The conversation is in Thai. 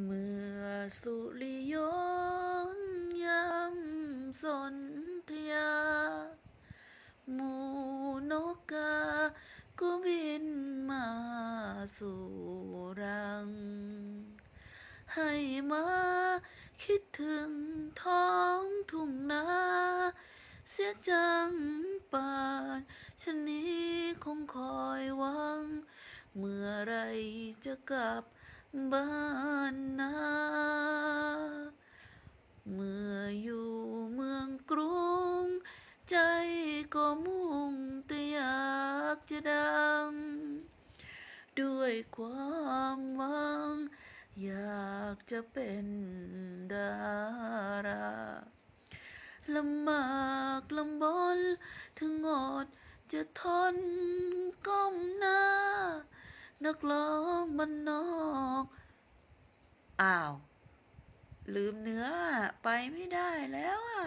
เมื่อสุริยนยำสนธยา หมูนกกาก็บินมาสู่รัง ให้มาคิดถึงท้องทุ่งนาเสียจังป่านชนี้คงคอยหวัง เมื่อไรจะกลับ บ้านนาเมื่ออยู่เมืองกรุง ใจก็มุ่งแต่อยากจะดัง ด้วยความหวัง อยากจะเป็นดาราลำบากลำบนถึงอดจะทนก้มหน้า นักร้อ องมันนอก อ้าว ลืมเนื้อไปไม่ได้แล้วอะ